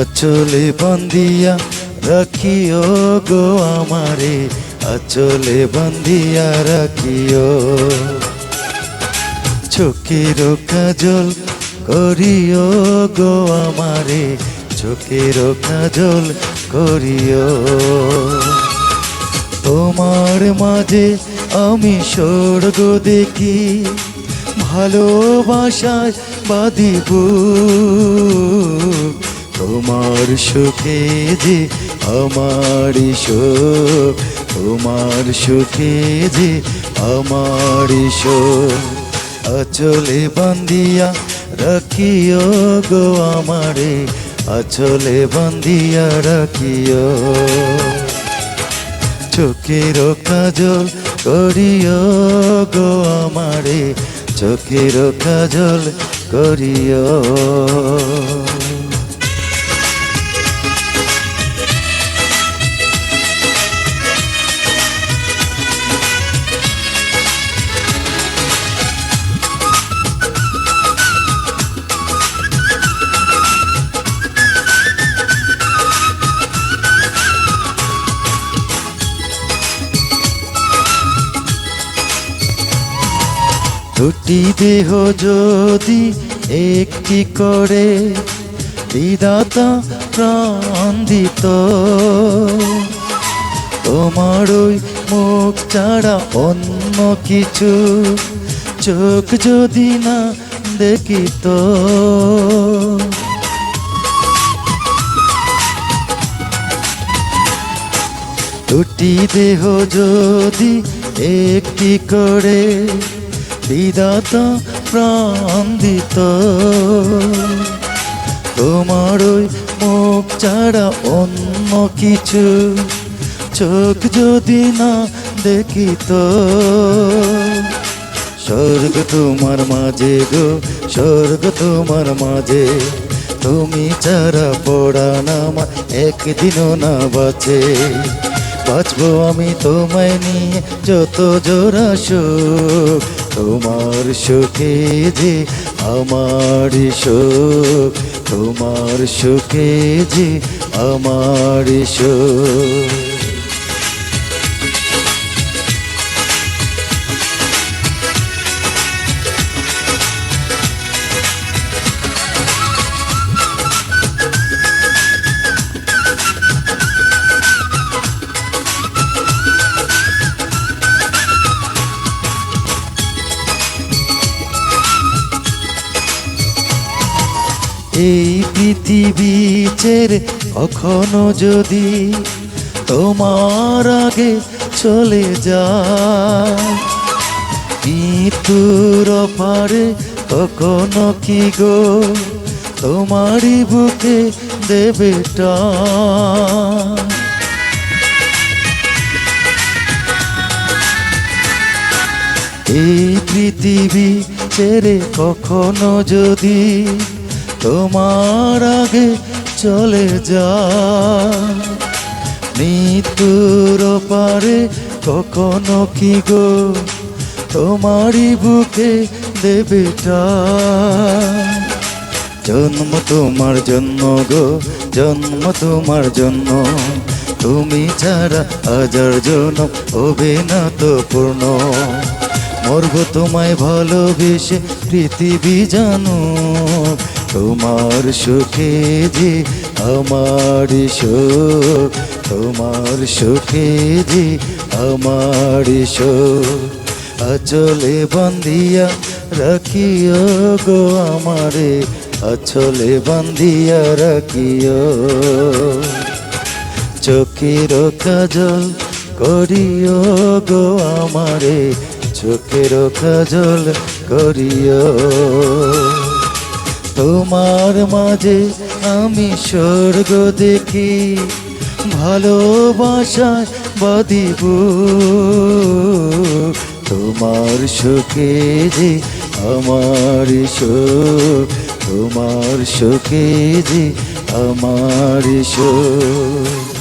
আচলে বন্দিয়া রাখিও গো আমারে। আচলে বন্দিয়া রাখিও। চোখের কাজল করিও গো আমারে। চোখের কাজল করিও। তোমার মাঝে আমি স্বর্গ দেখি, ভালোবাসায় বাদিব তোমার সুখে যে আমার সুখ। তোমার সুখে যে আমার সুখ। আচলে বান্দিয়া রাখিও গো আমারে, আচলে বান্দিয়া রাখিও। চোখের কাজল করিও গো আমারে, চোখের কাজল করিও। দুটি দেহ যদি একটি করে বিদাতা প্রাণ দিত তোমার ওই মুখ ছাড়া অন্য কিছু চোখ যদি না দেখিত। দুটি দেহ যদি একটি করে বিদাতা প্রাণ তোমার ওই মুখ ছাড়া অন্য কিছু চোখ যদি না দেখিত, স্বর্গ তোমার মাঝে গো, স্বর্গ তোমার মাঝে। তুমি ছাড়া পড়া না আমার একদিনও না বাঁচে। বাঁচবো আমি তোমায় নিয়ে যত জোড়া সুখ তোমার সুখে যে আমার সুখ। তোমার সুখে যে আমার সুখ। এই পৃথিবী ছেড়ে কখনো যদি তোমার আগে চলে যায়। মৃত্যুর পারে কখনো কি গো তোমারই বুকে দেবে এই পৃথিবী ছেড়ে কখনো যদি তোমার আগে চলে যা মৃত্যুর পারে কখনো কি গো তোমারই বুকে দেবে টান। জন্ম তোমার জন্য গো, জন্ম তোমার জন্য তুমি ছাড়া হাজার জন হবে না তো পূর্ণ। মরব তোমায় ভালোবেসে পৃথিবী জানো। তোমার সুখে যে আমার সুখ, তোমার সুখে যে আমার সুখ। আচলে বান্দিয়া রাখিও গো আমারে, আচলে বান্দিয়া রাখিও। চোখের কাজল করিও গো আমারে, চোখের কাজল করিও। তোমার মাঝে আমি স্বর্গ দেখি ভালোবাসায় বাদিব। তোমার সুখে যে আমার সুখ তোমার সুখে যে আমার সুখ